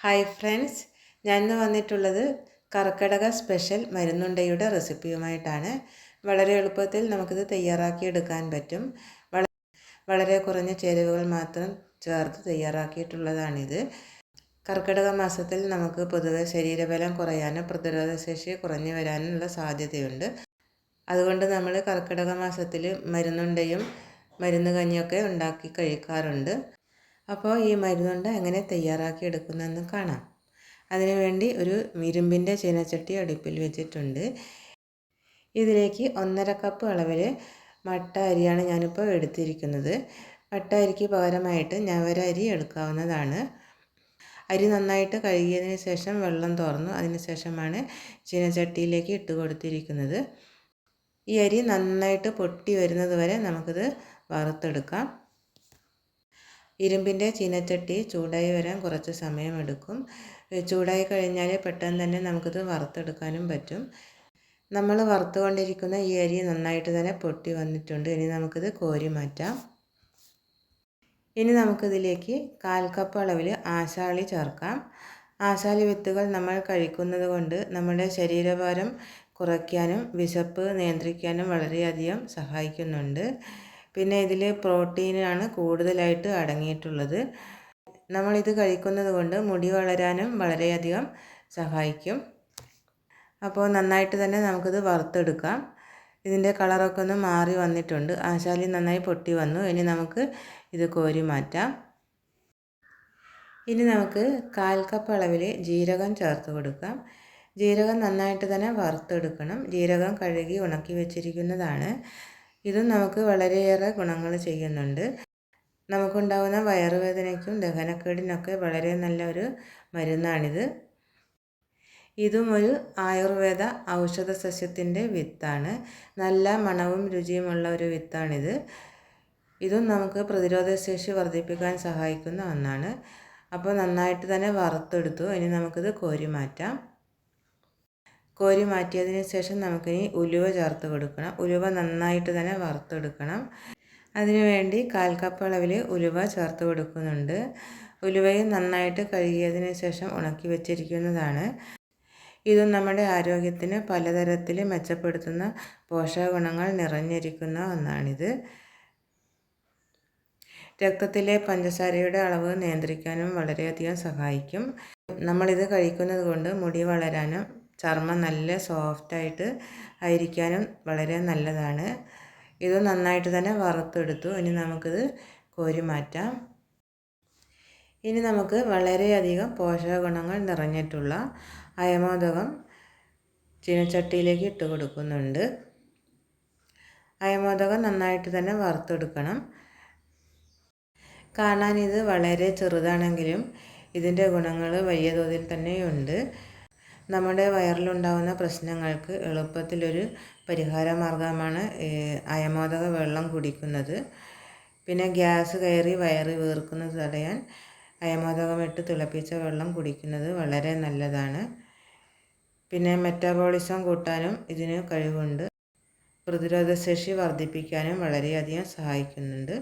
Hi friends ഞാൻ ഇന്ന് വന്നിട്ടുള്ളത് കർക്കിടക സ്പെഷ്യൽ മരുന്നുണ്ടയുടെ റെസിപ്പിയുമായിട്ടാണ്. വളരെ എളുപ്പത്തിൽ നമുക്കിത് തയ്യാറാക്കിയെടുക്കാൻ പറ്റും. വളരെ കുറഞ്ഞ ചേരുവകൾ മാത്രം ചേർത്ത് തയ്യാറാക്കിയിട്ടുള്ളതാണിത്. കർക്കിടക മാസത്തിൽ നമുക്ക് പൊതുവെ ശരീരബലം കുറയാനും പ്രതിരോധശേഷി കുറഞ്ഞു വരാനുള്ള സാധ്യതയുണ്ട്. അതുകൊണ്ട് നമ്മൾ കർക്കിടക മാസത്തിൽ മരുന്നുണ്ടയും മരുന്ന് കഞ്ഞിയൊക്കെ ഉണ്ടാക്കി കഴിക്കാറുണ്ട്. അപ്പോൾ ഈ മരുന്നുണ്ട എങ്ങനെ തയ്യാറാക്കി എടുക്കുന്നതെന്ന് കാണാം. അതിനുവേണ്ടി ഒരു ഇരുമ്പിന്റെ ചീനച്ചട്ടി അടുപ്പിൽ വെച്ചിട്ടുണ്ട്. ഇതിലേക്ക് ഒന്നര കപ്പ് അളവിൽ മട്ട അരിയാണ് ഞാനിപ്പോൾ എടുത്തിരിക്കുന്നത്. മട്ട അരിക്ക് പകരമായിട്ട് ഞവര അരി എടുക്കാവുന്നതാണ്. അരി നന്നായിട്ട് കഴുകിയതിന് ശേഷം വെള്ളം തുറന്നു അതിന് ശേഷമാണ് ചീനച്ചട്ടിയിലേക്ക് ഇട്ട് കൊടുത്തിരിക്കുന്നത്. ഈ അരി നന്നായിട്ട് പൊട്ടി വരുന്നത് വരെ നമുക്കിത് വറുത്തെടുക്കാം. ഇരുമ്പിന്റെ ചീനച്ചട്ടി ചൂടായി വരാൻ കുറച്ച് സമയമെടുക്കും. ചൂടായി കഴിഞ്ഞാൽ പെട്ടെന്ന് തന്നെ നമുക്കിത് വറുത്തെടുക്കാനും പറ്റും. നമ്മൾ വറുത്തുകൊണ്ടിരിക്കുന്ന ഈ അരി നന്നായിട്ട് തന്നെ പൊട്ടി വന്നിട്ടുണ്ട്. ഇനി നമുക്കിത് കോരി മാറ്റാം. ഇനി നമുക്കിതിലേക്ക് കാൽ കപ്പ് അളവിൽ ആശാളി ചേർക്കാം. ആശാളി വിത്തുകൾ നമ്മൾ കഴിക്കുന്നത് കൊണ്ട് നമ്മുടെ ശരീരഭാരം കുറയ്ക്കാനും വിശപ്പ് നിയന്ത്രിക്കാനും വളരെയധികം സഹായിക്കുന്നുണ്ട്. പിന്നെ ഇതിൽ പ്രോട്ടീനാണ് കൂടുതലായിട്ട് അടങ്ങിയിട്ടുള്ളത്. നമ്മളിത് കഴിക്കുന്നത് കൊണ്ട് മുടി വളരാനും വളരെയധികം സഹായിക്കും. അപ്പോൾ നന്നായിട്ട് തന്നെ നമുക്കിത് വറുത്തെടുക്കാം. ഇതിന്റെ കളറൊക്കെ ഒന്ന് മാറി വന്നിട്ടുണ്ട്. ആശാലി നന്നായി പൊട്ടി വന്നു. ഇനി നമുക്ക് ഇത് കോരി മാറ്റാം. ഇനി നമുക്ക് കാൽ കപ്പ് അളവിൽ ജീരകം ചേർത്ത് കൊടുക്കാം. ജീരകം നന്നായിട്ട് തന്നെ വറുത്തെടുക്കണം. ജീരകം കഴുകി ഉണക്കി വെച്ചിരിക്കുന്നതാണ്. ഇതും നമുക്ക് വളരെയേറെ ഗുണങ്ങൾ ചെയ്യുന്നുണ്ട്. നമുക്കുണ്ടാകുന്ന വയറുവേദനയ്ക്കും ദഹനക്കേടിനൊക്കെ വളരെ നല്ലൊരു മരുന്നാണിത്. ഇതും ഒരു ആയുർവേദ ഔഷധ സസ്യത്തിന്റെ വിത്താണ്. നല്ല മണവും രുചിയുമുള്ള ഒരു വിത്താണിത്. ഇതും നമുക്ക് പ്രതിരോധശേഷി വർദ്ധിപ്പിക്കാൻ സഹായിക്കുന്ന ഒന്നാണ്. അപ്പോൾ നന്നായിട്ട് തന്നെ വറുത്തെടുത്തു. ഇനി നമുക്കിത് കോരി മാറ്റാം. കോരി മാറ്റിയതിന് ശേഷം നമുക്കിനി ഉലുവ ചേർത്ത് കൊടുക്കണം. ഉലുവ നന്നായിട്ട് തന്നെ വറുത്തെടുക്കണം. അതിനുവേണ്ടി കാൽ കപ്പ് അളവിൽ ഉലുവ ചേർത്ത് കൊടുക്കുന്നുണ്ട്. ഉലുവയും നന്നായിട്ട് കഴുകിയതിന് ശേഷം ഉണക്കി വെച്ചിരിക്കുന്നതാണ്. ഇതും നമ്മുടെ ആരോഗ്യത്തിന് പലതരത്തിൽ മെച്ചപ്പെടുത്തുന്ന പോഷകഗുണങ്ങൾ നിറഞ്ഞിരിക്കുന്ന ഒന്നാണിത്. രക്തത്തിലെ പഞ്ചസാരയുടെ അളവ് നിയന്ത്രിക്കാനും വളരെയധികം സഹായിക്കും. നമ്മളിത് കഴിക്കുന്നത് കൊണ്ട് മുടി വളരാനും ചർമ്മം നല്ല സോഫ്റ്റായിട്ട് ആയിരിക്കാനും വളരെ നല്ലതാണ്. ഇത് നന്നായിട്ട് തന്നെ വറുത്തെടുത്തു. ഇനി നമുക്കിത് കോരി മാറ്റാം. ഇനി നമുക്ക് വളരെയധികം പോഷക ഗുണങ്ങൾ നിറഞ്ഞിട്ടുള്ള അയമോദകം ചീനച്ചട്ടിയിലേക്ക് ഇട്ട് കൊടുക്കുന്നുണ്ട്. അയമോദകം നന്നായിട്ട് തന്നെ വറുത്തെടുക്കണം. കാണാൻ ഇത് വളരെ ചെറുതാണെങ്കിലും ഇതിന്റെ ഗുണങ്ങൾ വലിയ തോതിൽ തന്നെയുണ്ട്. നമ്മുടെ വയറിലുണ്ടാകുന്ന പ്രശ്നങ്ങൾക്ക് എളുപ്പത്തിലൊരു പരിഹാര മാർഗമാണ് അയമോദക വെള്ളം കുടിക്കുന്നത്. പിന്നെ ഗ്യാസ് കയറി വയറ് വീർക്കുന്നത് തടയാൻ അയമോദകമിട്ട് തിളപ്പിച്ച വെള്ളം കുടിക്കുന്നത് വളരെ നല്ലതാണ്. പിന്നെ മെറ്റാബോളിസം കൂട്ടാനും ഇതിന് കഴിവുണ്ട്. പ്രതിരോധശേഷി വർദ്ധിപ്പിക്കാനും വളരെയധികം സഹായിക്കുന്നുണ്ട്.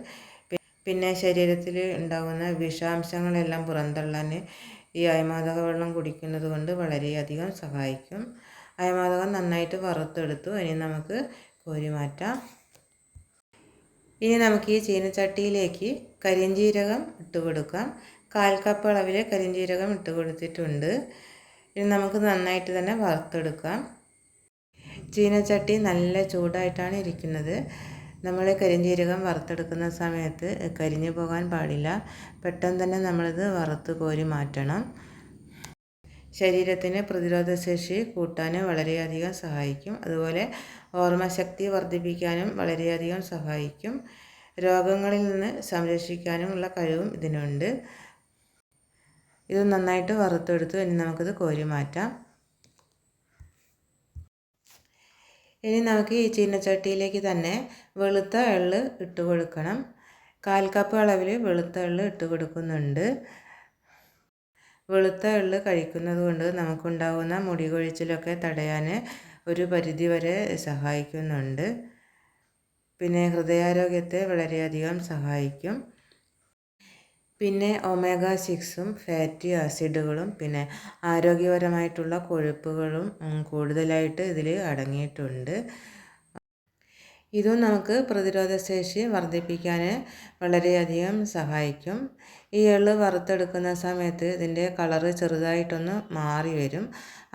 പിന്നെ ശരീരത്തിൽ ഉണ്ടാകുന്ന വിഷാംശങ്ങളെല്ലാം പുറന്തള്ളാൻ ഈ അയമാതക വെള്ളം കുടിക്കുന്നത് കൊണ്ട് വളരെയധികം സഹായിക്കും. അയമാതകം നന്നായിട്ട് വറുത്തെടുത്തു. ഇനി നമുക്ക് കോരി മാറ്റാം. ഇനി നമുക്ക് ഈ ചീനച്ചട്ടിയിലേക്ക് കരിഞ്ചീരകം ഇട്ട് കൊടുക്കാം കാൽ കപ്പ് അളവിൽ കരിഞ്ചീരകം ഇട്ട് കൊടുത്തിട്ടുണ്ട് ഇനി നമുക്ക് നന്നായിട്ട് തന്നെ വറുത്തെടുക്കാം. ചീനച്ചട്ടി നല്ല ചൂടായിട്ടാണ് ഇരിക്കുന്നത്. നമ്മൾ കരിഞ്ജീരകം വറുത്തെടുക്കുന്ന സമയത്ത് കരിഞ്ഞു പോകാൻ പാടില്ല. പെട്ടെന്ന് തന്നെ നമ്മളിത് വറുത്ത് കോരി മാറ്റണം. ശരീരത്തിന് പ്രതിരോധശേഷി കൂട്ടാൻ വളരെയധികം സഹായിക്കും. അതുപോലെ ഓർമ്മശക്തി വർദ്ധിപ്പിക്കാനും വളരെയധികം സഹായിക്കും. രോഗങ്ങളിൽ നിന്ന് സംരക്ഷിക്കാനുമുള്ള കഴിവും ഇതിനുണ്ട്. ഇത് നന്നായിട്ട് വറുത്തെടുത്തു ഇനി നമുക്കിത് കോരി മാറ്റാം. ഇനി നമുക്ക് ഈ ചീനച്ചട്ടിയിലേക്ക് തന്നെ വെളുത്ത എള്ള് ഇട്ട് കൊടുക്കണം. കാൽ കപ്പ് അളവിൽ വെളുത്ത എള്ള് ഇട്ട് കൊടുക്കുന്നുണ്ട്. വെളുത്ത എള്ള് കഴിക്കുന്നത് കൊണ്ട് നമുക്കുണ്ടാകുന്ന മുടി കൊഴിച്ചിലൊക്കെ തടയാൻ ഒരു പരിധി വരെ സഹായിക്കുന്നുണ്ട്. പിന്നെ ഹൃദയാരോഗ്യത്തെ വളരെയധികം സഹായിക്കും. പിന്നെ ഒമേഗ സിക്സും ഫാറ്റി ആസിഡുകളും പിന്നെ ആരോഗ്യപരമായിട്ടുള്ള കൊഴുപ്പുകളും കൂടുതലായിട്ട് ഇതിൽ അടങ്ങിയിട്ടുണ്ട്. ഇതും നമുക്ക് പ്രതിരോധശേഷി വർദ്ധിപ്പിക്കാൻ വളരെയധികം സഹായിക്കും. ഈ എള്ള് വറുത്തെടുക്കുന്ന സമയത്ത് ഇതിന്റെ കളറ് ചെറുതായിട്ടൊന്ന് മാറി വരും.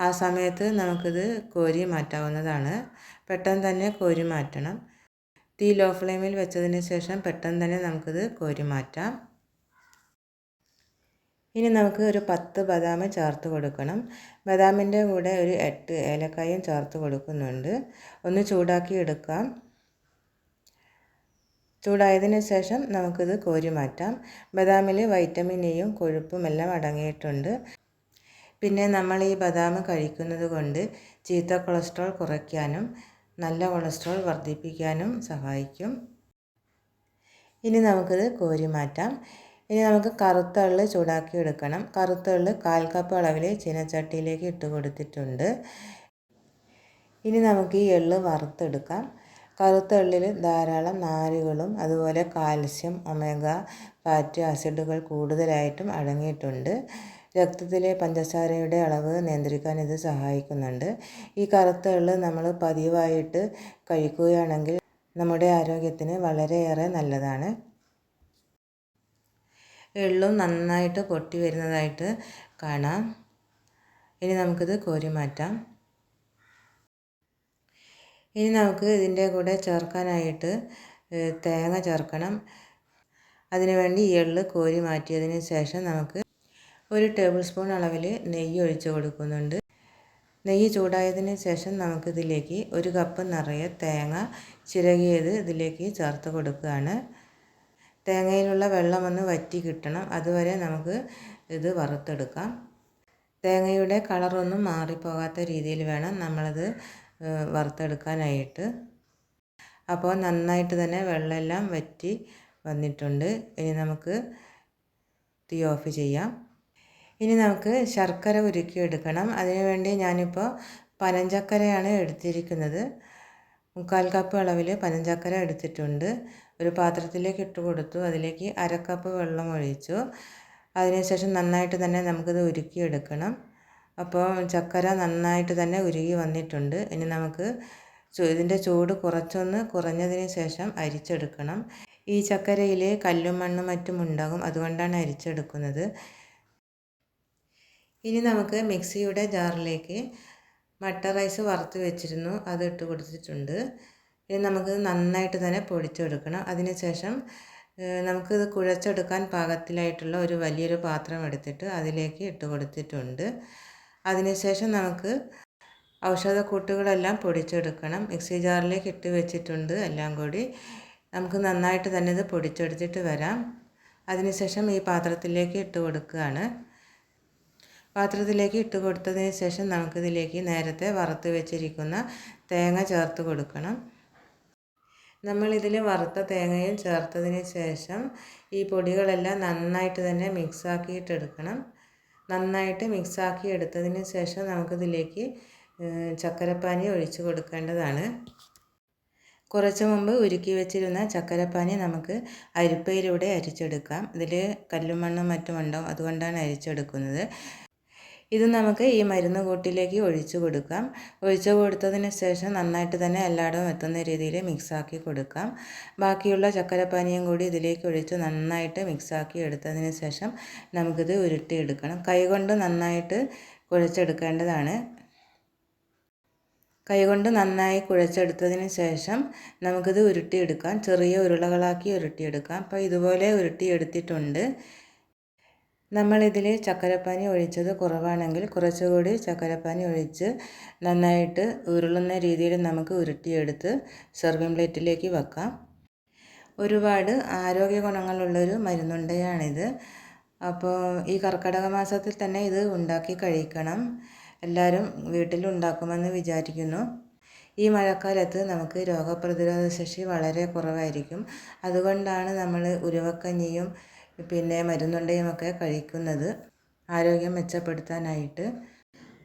ആ സമയത്ത് നമുക്കിത് കോരി മാറ്റാവുന്നതാണ്. പെട്ടെന്ന് തന്നെ കോരി മാറ്റണം. തീ ലോ ഫ്ലെയിമിൽ വെച്ചതിന് ശേഷം പെട്ടെന്ന് തന്നെ നമുക്കിത് കോരി മാറ്റാം. ഇനി നമുക്ക് ഒരു പത്ത് ബദാം ചേർത്ത് കൊടുക്കണം. ബദാമിന്റെ കൂടെ ഒരു എട്ട് ഏലക്കായും ചേർത്ത് കൊടുക്കുന്നുണ്ട്. ഒന്ന് ചൂടാക്കി എടുക്കാം. ചൂടായതിന് ശേഷം നമുക്കിത് കോരി മാറ്റാം. ബദാമിൽ വൈറ്റമിൻ എയും കൊഴുപ്പും എല്ലാം അടങ്ങിയിട്ടുണ്ട്. പിന്നെ നമ്മൾ ഈ ബദാം കഴിക്കുന്നത് കൊണ്ട് ചീത്ത കൊളസ്ട്രോൾ കുറയ്ക്കാനും നല്ല കൊളസ്ട്രോൾ വർദ്ധിപ്പിക്കാനും സഹായിക്കും. ഇനി നമുക്കിത് കോരി മാറ്റാം. ഇനി നമുക്ക് കറുത്ത എള്ള് ചൂടാക്കി എടുക്കണം കറുത്ത എള്ള് കാൽ കപ്പ് അളവിൽ ചീനച്ചട്ടിയിലേക്ക് ഇട്ട് കൊടുത്തിട്ടുണ്ട്. ഇനി നമുക്ക് ഈ എള്ള് വറുത്തെടുക്കാം. കറുത്ത എള്ളിൽ ധാരാളം നാരുകളും അതുപോലെ കാൽസ്യം ഒമേഗ ഫാറ്റി ആസിഡുകൾ കൂടുതലായിട്ടും അടങ്ങിയിട്ടുണ്ട്. രക്തത്തിലെ പഞ്ചസാരയുടെ അളവ് നിയന്ത്രിക്കാൻ ഇത് സഹായിക്കുന്നുണ്ട്. ഈ കറുത്ത എള്ള് നമ്മൾ പതിവായിട്ട് കഴിക്കുകയാണെങ്കിൽ നമ്മുടെ ആരോഗ്യത്തിന് വളരെയേറെ നല്ലതാണ്. എള്ളും നന്നായിട്ട് പൊട്ടി വരുന്നതായിട്ട് കാണാം. ഇനി നമുക്കിത് കോരി മാറ്റാം. ഇനി നമുക്ക് ഇതിന്റെ കൂടെ ചേർക്കാനായിട്ട് തേങ്ങ ചേർക്കണം. അതിനുവേണ്ടി എള്ള് കോരി മാറ്റിയതിന് ശേഷം നമുക്ക് ഒരു ടേബിൾ സ്പൂൺ അളവിൽ നെയ്യ് ഒഴിച്ച് കൊടുക്കുന്നുണ്ട്. നെയ്യ് ചൂടായതിന് ശേഷം നമുക്കിതിലേക്ക് ഒരു കപ്പ് നിറയെ തേങ്ങ ചിരകിയത് ഇതിലേക്ക് ചേർത്ത് കൊടുക്കുകയാണ്. തേങ്ങയിലുള്ള വെള്ളം ഒന്ന് വറ്റി കിട്ടണം. അതുവരെ നമുക്ക് ഇത് വറുത്തെടുക്കാം. തേങ്ങയുടെ കളറൊന്നും മാറിപ്പോകാത്ത രീതിയിൽ വേണം നമ്മളത് വറുത്തെടുക്കാനായിട്ട്. അപ്പോൾ നന്നായിട്ട് തന്നെ വെള്ളമെല്ലാം വറ്റി വന്നിട്ടുണ്ട്. ഇനി നമുക്ക് തീ ഓഫ് ചെയ്യാം. ഇനി നമുക്ക് ശർക്കര ഉരുക്കിയെടുക്കണം. അതിനുവേണ്ടി ഞാനിപ്പോൾ പനഞ്ചക്കരയാണ് എടുത്തിരിക്കുന്നത്. മുക്കാൽ കപ്പ് അളവിൽ പനഞ്ചക്കര എടുത്തിട്ടുണ്ട്. ഒരു പാത്രത്തിലേക്ക് ഇട്ട് കൊടുത്തു. അതിലേക്ക് അരക്കപ്പ് വെള്ളം ഒഴിച്ചു. അതിനുശേഷം നന്നായിട്ട് തന്നെ നമുക്കിത് ഉരുക്കിയെടുക്കണം. അപ്പോൾ ചക്കര നന്നായിട്ട് തന്നെ ഉരുകി വന്നിട്ടുണ്ട്. ഇനി നമുക്ക് ഇതിന്റെ ചൂട് കുറച്ചൊന്ന് കുറഞ്ഞതിന് ശേഷം അരിച്ചെടുക്കണം. ഈ ചക്കരയിൽ കല്ലും മണ്ണും മറ്റും ഉണ്ടാകും. അതുകൊണ്ടാണ് അരിച്ചെടുക്കുന്നത്. ഇനി നമുക്ക് മിക്സിയുടെ ജാറിലേക്ക് മട്ട റൈസ് വറുത്ത് വെച്ചിരുന്നു. അത് ഇട്ട് കൊടുത്തിട്ടുണ്ട്. ഇനി നമുക്ക് നന്നായിട്ട് തന്നെ പൊടിച്ചെടുക്കണം. അതിനുശേഷം നമുക്കിത് കുഴച്ചെടുക്കാൻ പാകത്തിലായിട്ടുള്ള ഒരു വലിയൊരു പാത്രം എടുത്തിട്ട് അതിലേക്ക് ഇട്ട് കൊടുത്തിട്ടുണ്ട്. അതിനുശേഷം നമുക്ക് ഔഷധക്കൂട്ടുകളെല്ലാം പൊടിച്ചെടുക്കണം. മിക്സി ജാറിലേക്ക് ഇട്ട് വെച്ചിട്ടുണ്ട് എല്ലാം കൂടി. നമുക്ക് നന്നായിട്ട് തന്നെ ഇത് പൊടിച്ചെടുത്തിട്ട് വരാം. അതിനുശേഷം ഈ പാത്രത്തിലേക്ക് ഇട്ട് കൊടുക്കുകയാണ്. പാത്രത്തിലേക്ക് ഇട്ട് കൊടുത്തതിന് ശേഷം നമുക്കിതിലേക്ക് നേരത്തെ വറുത്ത് വെച്ചിരിക്കുന്ന തേങ്ങ ചേർത്ത് കൊടുക്കണം. നമ്മളിതിൽ വറുത്ത തേങ്ങയും ചേർത്തതിന് ശേഷം ഈ പൊടികളെല്ലാം നന്നായിട്ട് തന്നെ മിക്സാക്കിയിട്ടെടുക്കണം. നന്നായിട്ട് മിക്സാക്കി എടുത്തതിന് ശേഷം നമുക്കിതിലേക്ക് ചക്കരപ്പാനി ഒഴിച്ച് കൊടുക്കേണ്ടതാണ്. കുറച്ച് മുമ്പ് ഉരുക്കി വെച്ചിരുന്ന ചക്കരപ്പാനി നമുക്ക് അരിപ്പയിലൂടെ അരിച്ചെടുക്കാം. ഇതിൽ കല്ലും മണ്ണും മറ്റും ഉണ്ടാവും അതുകൊണ്ടാണ് അരിച്ചെടുക്കുന്നത്. ഇത് നമുക്ക് ഈ മരുന്ന് കൂട്ടിലേക്ക് ഒഴിച്ചു കൊടുക്കാം. ഒഴിച്ചു കൊടുത്തതിന് ശേഷം നന്നായിട്ട് തന്നെ എല്ലായിടവും എത്തുന്ന രീതിയിൽ മിക്സാക്കി കൊടുക്കാം. ബാക്കിയുള്ള ചക്കരപ്പാനിയും കൂടി ഇതിലേക്ക് ഒഴിച്ച് നന്നായിട്ട് മിക്സാക്കി എടുത്തതിന് ശേഷം നമുക്കിത് ഉരുട്ടിയെടുക്കണം. കൈകൊണ്ട് നന്നായിട്ട് കുഴച്ചെടുക്കേണ്ടതാണ്. കൈകൊണ്ട് നന്നായി കുഴച്ചെടുത്തതിന് ശേഷം നമുക്കിത് ഉരുട്ടിയെടുക്കാം. ചെറിയ ഉരുളകളാക്കി ഉരുട്ടിയെടുക്കാം. അപ്പോൾ ഇതുപോലെ ഉരുട്ടിയെടുത്തിട്ടുണ്ട്. നമ്മളിതിൽ ചക്കരപ്പാനി ഒഴിച്ചത് കുറവാണെങ്കിൽ കുറച്ചുകൂടി ചക്കരപ്പാനി ഒഴിച്ച് നന്നായിട്ട് ഉരുളുന്ന രീതിയിൽ നമുക്ക് ഉരുട്ടിയെടുത്ത് സെർവിങ് പ്ലേറ്റിലേക്ക് വെക്കാം. ഒരുപാട് ആരോഗ്യ ഗുണങ്ങളുള്ളൊരു മരുന്നുണ്ടയാണിത്. അപ്പോൾ ഈ കർക്കിടക മാസത്തിൽ തന്നെ ഇത് ഉണ്ടാക്കി കഴിക്കണം. എല്ലാവരും വീട്ടിൽ വീട്ടിലുണ്ടാക്കുമെന്ന് വിചാരിക്കുന്നു. ഈ മഴക്കാലത്ത് നമുക്ക് രോഗപ്രതിരോധ ശേഷി വളരെ കുറവായിരിക്കും. അതുകൊണ്ടാണ് നമ്മൾ ഉരുവക്കഞ്ഞിയും പിന്നെ മരുന്നുണ്ടയുമൊക്കെ കഴിക്കുന്നത് ആരോഗ്യം മെച്ചപ്പെടുത്താനായിട്ട്.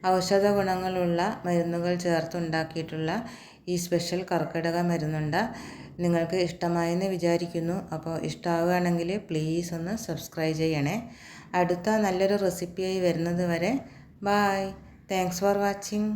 ഔഷധ ഗുണങ്ങളുള്ള മരുന്നുകൾ ചേർത്തുണ്ടാക്കിയിട്ടുള്ള ഈ സ്പെഷ്യൽ കർക്കിടക മരുന്നുണ്ട. നിങ്ങൾക്ക് ഇഷ്ടമായെന്ന് വിചാരിക്കുന്നു. അപ്പോൾ ഇഷ്ടമാവുകയാണെങ്കിൽ പ്ലീസ് ഒന്ന് സബ്സ്ക്രൈബ് ചെയ്യണേ. അടുത്ത നല്ലൊരു റെസിപ്പിയായി വരുന്നത് വരെ ബായ്. Thanks for watching.